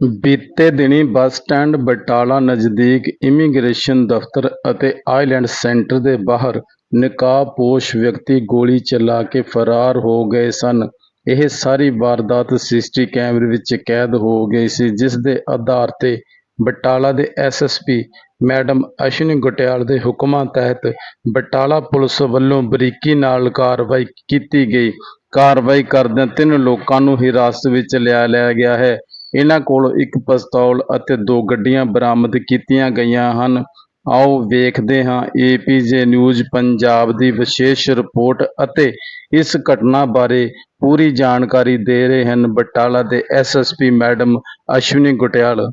ਬੀਤੇ ਦਿਨੀਂ bus stand Batala ਨਜ਼ਦੀਕ ਇਮੀਗ੍ਰੇਸ਼ਨ ਦਫ਼ਤਰ ਅਤੇ ਆਈਲੈਂਡ ਸੈਂਟਰ ਦੇ ਬਾਹਰ ਨਕਾਬਪੋਸ਼ ਵਿਅਕਤੀ ਗੋਲੀ ਚਲਾ ਕੇ ਫਰਾਰ ਹੋ ਗਏ ਸਨ। ਇਹ ਸਾਰੀ ਵਾਰਦਾਤ ਸੀਸੀਟੀ ਕੈਮਰੇ ਵਿੱਚ ਕੈਦ ਹੋ ਗਈ ਸੀ, ਜਿਸ ਦੇ ਆਧਾਰ ਤੇ ਬਟਾਲਾ ਦੇ ਐਸਐਸਪੀ ਮੈਡਮ ਅਸ਼ਵਨੀ ਗੁਟਿਆਲ ਦੇ ਹੁਕਮਾਂ ਤਹਿਤ ਬਟਾਲਾ ਪੁਲਿਸ ਵੱਲੋਂ ਬਰੀਕੀ ਨਾਲ ਕਾਰਵਾਈ ਕੀਤੀ ਗਈ। ਕਾਰਵਾਈ ਕਰਦਿਆਂ ਤਿੰਨ ਲੋਕਾਂ ਨੂੰ ਹਿਰਾਸਤ ਵਿੱਚ ਲਿਆ ਲਿਆ ਗਿਆ ਹੈ। ਇਹਨਾਂ ਕੋਲੋਂ ਇੱਕ ਪਿਸਤੌਲ ਅਤੇ ਦੋ ਗੱਡੀਆਂ ਬਰਾਮਦ ਕੀਤੀਆਂ ਗਈਆਂ ਹਨ। ਆਓ ਵੇਖਦੇ ਹਾਂ ਏਪੀਜੇ ਨਿਊਜ਼ ਪੰਜਾਬ ਦੀ ਵਿਸ਼ੇਸ਼ ਰਿਪੋਰਟ ਅਤੇ ਇਸ ਘਟਨਾ ਬਾਰੇ ਪੂਰੀ ਜਾਣਕਾਰੀ ਦੇ ਰਹੇ ਹਨ ਬਟਾਲਾ ਦੇ ਐਸਐਸਪੀ ਮੈਡਮ ਅਸ਼ਵਨੀ ਗੁਟਿਆਲ।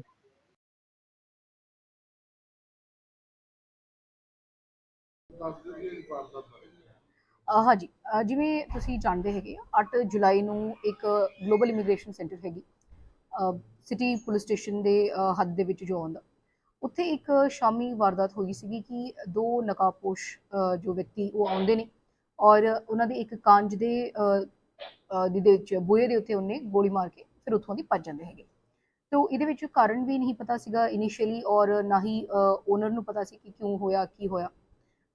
ਅ, ਹਾਂਜੀ ਅ, ਜਿਵੇਂ ਤੁਸੀਂ ਜਾਣਦੇ ਹੈਗੇ ਆ 8 ਜੁਲਾਈ ਨੂੰ ਇੱਕ ਗਲੋਬਲ ਇਮੀਗ੍ਰੇਸ਼ਨ ਸੈਂਟਰ ਹੈਗੀ। ਸਿਟੀ ਪੁਲਿਸ ਸਟੇਸ਼ਨ ਦੇ ਹੱਦ ਦੇ ਵਿੱਚ ਜੋ ਆਉਂਦਾ। ਉੱਥੇ ਇੱਕ ਸ਼ਾਮੀ ਵਾਰਦਾਤ ਹੋਈ ਸੀਗੀ ਕਿ ਦੋ ਨਕਾਬਪੋਸ਼ ਜੋ ਵਿਅਕਤੀ ਉਹ ਆਉਂਦੇ ਨੇ ਔਰ ਉਹਨਾਂ ਦੇ ਇੱਕ ਕਾਂਜ ਦੇ ਦੇ ਵਿੱਚ ਬੂਹੇ ਦੇ ਉੱਤੇ ਉਹਨੇ ਗੋਲੀ ਮਾਰ ਕੇ ਫਿਰ ਉੱਥੋਂ ਦੀ ਭੱਜ ਜਾਂਦੇ ਹੈਗੇ। ਤੋ ਇਹਦੇ ਵਿੱਚ ਕਾਰਨ ਵੀ ਨਹੀਂ ਪਤਾ ਸੀਗਾ ਇਨੀਸ਼ੀਅਲੀ ਔਰ ਨਾ ਹੀ ਓਨਰ ਨੂੰ ਪਤਾ ਸੀ ਕਿ ਕਿਉਂ ਹੋਇਆ, ਕੀ ਹੋਇਆ।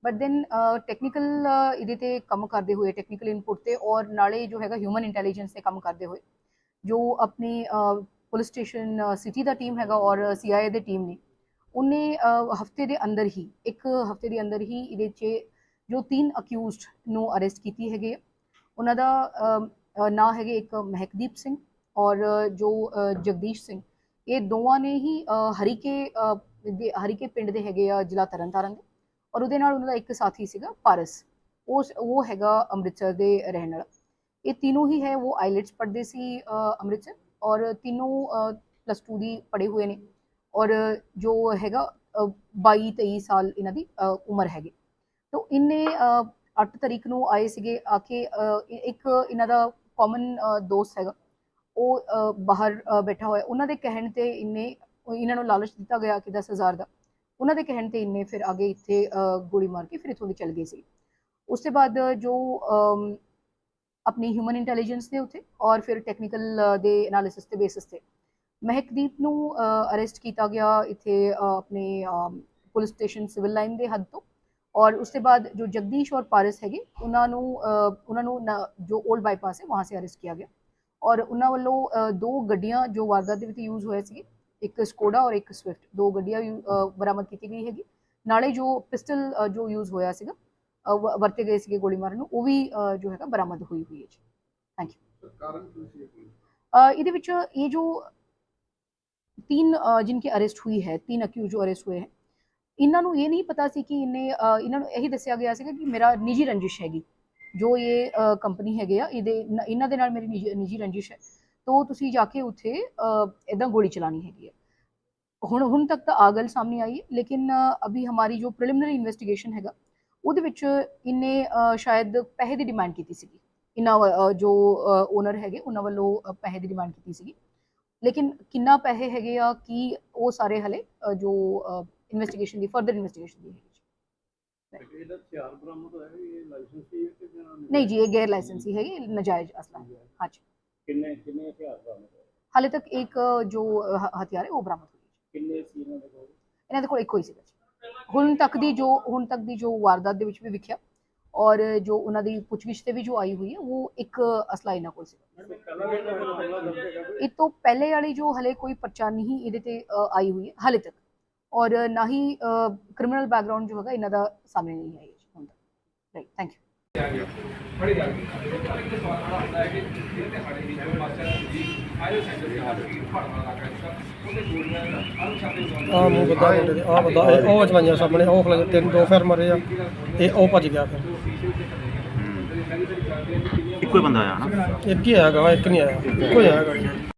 ਬਟ ਦੈਨ ਟੈਕਨੀਕਲ ਇਹਦੇ ਤੇ ਕੰਮ ਕਰਦੇ ਹੋਏ ਟੈਕਨੀਕਲ ਇਨਪੁਟ ਤੇ ਔਰ ਨਾਲੇ ਜੋ ਹੈਗਾ ਹਿਊਮਨ ਇੰਟੈਲੀਜੈਂਸ ਤੇ ਕੰਮ ਕਰਦੇ ਹੋਏ ਜੋ ਆਪਣੀ ਪੁਲਿਸ ਸਟੇਸ਼ਨ ਸਿਟੀ ਦਾ ਟੀਮ ਹੈਗਾ ਔਰ ਸੀਆਈਏ ਦੇ ਟੀਮ ਨੇ, ਉਹਨੇ ਹਫ਼ਤੇ ਦੇ ਅੰਦਰ ਹੀ, ਇੱਕ ਹਫ਼ਤੇ ਦੇ ਅੰਦਰ ਹੀ ਇਹਦੇ 'ਚ ਜੋ ਤਿੰਨ ਅਕਿਊਜ਼ਡ ਨੂੰ ਅਰੈਸਟ ਕੀਤੀ ਹੈਗੇ ਆ। ਉਹਨਾਂ ਦਾ ਨਾਂ ਹੈਗੇ ਇੱਕ ਮਹਿਕਦੀਪ ਸਿੰਘ ਔਰ ਜੋ ਜਗਦੀਸ਼ ਸਿੰਘ, ਇਹ ਦੋਵਾਂ ਨੇ ਹੀ ਹਰੀਕੇ ਦੇ, ਹਰੀਕੇ ਪਿੰਡ ਦੇ ਹੈਗੇ ਆ ਜ਼ਿਲ੍ਹਾ ਤਰਨਤਾਰਨ ਦੇ, ਔਰ ਉਹਦੇ ਨਾਲ ਉਹਨਾਂ ਦਾ ਇੱਕ ਸਾਥੀ ਸੀਗਾ ਪਾਰਸ ਉਸ ਉਹ ਹੈਗਾ ਅੰਮ੍ਰਿਤਸਰ ਦੇ ਰਹਿਣ ਵਾਲਾ ਇਹ ਤਿੰਨੋਂ ਹੀ ਹੈ ਉਹ ਆਈਲੈਟਸ ਪੜ੍ਹਦੇ ਸੀ ਅੰਮ੍ਰਿਤਸਰ ਔਰ ਤਿੰਨੋਂ ਪਲੱਸ 2 ਦੀ ਪੜ੍ਹੇ ਹੋਏ ਨੇ ਔਰ ਜੋ ਹੈਗਾ ਅ, 22 23 ਸਾਲ ਇਹਨਾਂ ਦੀ ਉਮਰ ਹੈਗੀ। ਤੋ ਇਹਨੇ 8 ਤਰੀਕ ਨੂੰ ਆਏ ਸੀਗੇ ਆ ਕੇ ਇੱਕ ਇਹਨਾਂ ਦਾ ਕਾਮਨ ਦੋਸਤ ਹੈਗਾ ਉਹ ਬਾਹਰ ਬੈਠਾ ਹੋਇਆ ਉਹਨਾਂ ਦੇ ਕਹਿਣ ਤੇ ਇਹਨੇ ਇਹਨਾਂ ਨੂੰ ਲਾਲਚ ਦਿੱਤਾ ਗਿਆ ਕਿ 10000 ਦਾ। ਉਹਨਾਂ ਦੇ ਕਹਿਣ ਤੇ ਇਹਨੇ ਫਿਰ ਅੱਗੇ ਇੱਥੇ ਗੋਲੀ ਮਾਰ ਕੇ ਫਿਰ ਇੱਥੋਂ ਦੀ ਚਲ ਗਏ ਸੀ। ਉਸ ਤੋਂ ਬਾਅਦ ਜੋ ਆਪਣੀ ਹਿਊਮਨ ਇੰਟੈਲੀਜੈਂਸ ਦੇ ਉੱਤੇ ਔਰ ਫਿਰ ਟੈਕਨੀਕਲ ਦੇ ਐਨਾਲਿਸਿਸ ਦੇ ਬੇਸਿਸ ਤੇ। ਮਹਿਕਦੀਪ ਨੂੰ ਅਰੈਸਟ ਕੀਤਾ ਗਿਆ ਇੱਥੇ ਆਪਣੇ ਪੁਲਿਸ ਸਟੇਸ਼ਨ ਸਿਵਲ ਲਾਈਨ ਦੇ ਹੱਦ ਤੋਂ। ਔਰ ਉਸ ਤੋਂ ਬਾਅਦ ਜੋ ਜਗਦੀਸ਼ ਔਰ ਪਾਰਸ ਹੈਗੇ, ਉਹਨਾਂ ਨੂੰ ਉਹਨਾਂ ਨੂੰ ਨਾ- ਜੋ 올ਡ ਬਾਈਪਾਸ ਹੈ, ਵਹਾਂ ਸੇ ਅਰੈਸਟ ਕੀਤਾ ਗਿਆ। ਔਰ ਉਹਨਾਂ ਵੱਲੋਂ ਦੋ ਗੱਡੀਆਂ ਜੋ ਵਾਰਦਾਤ ਦੇ ਵਿੱਚ ਯੂਜ਼ ਹੋਏ ਸੀਗੇ ਇੱਕ ਸਕੋਡਾ ਔਰ ਇੱਕ ਸਵਿਫਟ ਦੋ ਗੱਡੀਆਂ ਯੂ- ਬਰਾਮਦ ਕੀਤੀ ਗਈ ਹੈਗੀ। ਨਾਲੇ ਜੋ ਪਿਸਟਲ ਜੋ ਯੂਜ਼ ਹੋਇਆ ਸੀਗਾ ਵਰਤੇ ਗਏ ਸੀਗੇ ਗੋਲੀ ਮਾਰਨ ਨੂੰ ਉਹ ਵੀ ਅ, ਜੋ ਹੈਗਾ ਬਰਾਮਦ ਹੋਈ ਹੋਈ ਹੈ ਜੀ ਥੈਂਕ ਯੂ ਕਾਰਨ ਕੀ ਸੀ ਇਹ? ਇਹਦੇ ਵਿੱਚ ਇਹ ਜੋ तीन अ, जिनकी अरेस्ट हुई है तीन अक्यूज जो अरेस्ट हुए हैं ਇਹਨਾਂ ਨੂੰ ਇਹ ਨਹੀਂ ਪਤਾ ਸੀ ਕਿ ਇਹਨੇ ਅ, ਇਹਨਾਂ ਨੂੰ ਇਹੀ ਦੱਸਿਆ ਗਿਆ ਸੀਗਾ ਕਿ ਮੇਰਾ ਨਿੱਜੀ ਰੰਜਿਸ਼ ਹੈਗੀ ਜੋ ਇਹ ਕੰਪਨੀ ਹੈਗੇ ਆ ਇਹਦੇ ਨ- ਇਹਨਾਂ ਦੇ ਨਾਲ ਮੇਰੀ ਨਿੱਜੀ ਨਿੱਜੀ ਰੰਜਿਸ਼ ਹੈ ਤੋ ਤੁਸੀਂ ਜਾ ਕੇ ਉੱਥੇ ਇਦਾਂ ਗੋਲੀ ਚਲਾਣੀ ਹੈਗੀ ਹੈ ਹੁਣ ਹੁਣ ਤੱਕ ਤਾਂ ਆ ਗੱਲ ਸਾਹਮਣੇ ਆਈ ਹੈ ਲੇਕਿਨ ਅ, ਅਭੀ ਹਮਾਰੀ ਜੋ ਪ੍ਰੀਲਿਮਿਨਰੀ ਇਨਵੈਸਟੀਗੇਸ਼ਨ ਹੈਗਾ ਉਹਦੇ ਵਿੱਚ ਇਹਨੇ ਸ਼ਾਇਦ ਪੈਸੇ ਦੀ ਡਿਮਾਂਡ ਕੀਤੀ ਸੀਗੀ। ਇਹਨਾਂ ਜੋ ਓਨਰ ਹੈਗੇ ਉਹਨਾਂ ਵੱਲੋਂ ਪੈਸੇ ਦੀ ਡਿਮਾਂਡ ਕੀਤੀ ਸੀਗੀ। ਲੇਕਿਨ ਕਿੰਨਾ ਪੈਸੇ ਹੈਗੇ ਆ ਕੀ ਉਹ ਸਾਰੇ ਹਲੇ ਜੋ ਇਨਵੈਸਟੀਗੇਸ਼ਨ ਦੀ ਫਰਦਰ ਇਨਵੈਸਟੀਗੇਸ਼ਨ ਦੀ ਹੈ ਤੇ ਇਹਦਾ ਹਥਿਆਰ ਬਰਾਮਦ ਹੋਇਆ ਇਹ ਲਾਇਸੈਂਸ ਸੀ ਕਿ ਜਾਂ ਨਹੀਂ ਜੀ ਇਹ ਗੈਰ ਲਾਇਸੈਂਸੀ ਹੈਗੀ ਨਾਜਾਇਜ਼ ਅਸਲਾ। ਹਾਂਜੀ। ਕਿੰਨੇ ਕਿੰਨੇ ਹਥਿਆਰ ਬਰਾਮਦ ਹਾਲੇ ਤੱਕ ਇੱਕ ਜੋ ਹਥਿਆਰ ਹੈ ਉਹ ਬਰਾਮਦ ਹੋਈ ਕਿੰਨੇ ਸੀ ਇਹਨਾਂ ਦੇ ਕੋਲ? ਇਹਨਾਂ ਦੇ ਕੋਲ ਇੱਕੋ ਹੀ ਸੀਗਾ ਜੀ। ਹੁਣ ਤੱਕ ਦੀ ਜੋ, ਹੁਣ ਤੱਕ ਦੀ ਜੋ ਵਾਰਦਾਤ ਦੇ ਵਿੱਚ ਵੀ ਵਿਖਿਆ ਔਰ ਜੋ ਉਹਨਾਂ ਦੀ ਪੁੱਛਗਿੱਛ ਤੇ ਵੀ ਜੋ ਆਈ ਹੋਈ ਹੈ, ਉਹ ਇੱਕ ਅਸਲਾ ਇਹਨਾਂ ਕੋਲ ਸੀ। ਇਹ ਤੋਂ ਪਹਿਲੇ ਵਾਲੀ ਜੋ ਹਲੇ ਕੋਈ ਪਰਚਾ ਨਹੀਂ ਇਹਦੇ ਤੇ ਆਈ ਹੋਈ ਹੈ, ਹਾਲੇ ਤੱਕ। ਔਰ ਨਾ ਹੀ ਕ੍ਰਿਮੀਨਲ ਬੈਕਗ੍ਰਾਉਂਡ ਜੋ ਹੈਗਾ, ਇਹਨਾਂ ਦਾ ਸਾਹਮਣੇ ਨਹੀਂ ਆਇਆ ਹੁਣ ਤੱਕ। ਰਾਈਟ ਥੈਂਕ ਯੂ ਆ ਮੂੰਹ ਬੱਦਾ ਮੁੰਡੇ ਦੇ ਆ ਇਹ ਉਹ ਜਵਾਈਆਂ ਸਾਹਮਣੇ ਉਹ ਖਲੇ ਤਿੰਨ ਦੋ ਫੇਰ ਮਰੇ ਆ ਤੇ ਉਹ ਭੱਜ ਗਿਆ ਫਿਰ। ਇੱਕੋ ਹੀ ਬੰਦਾ ਆਇਆ ਨਾ? ਇੱਕ ਹੀ ਆਇਆ ਗਾ ਇੱਕ ਨਹੀਂ ਆਇਆ ਇੱਕੋ ਹੀ ਆਇਆ ਗਾ।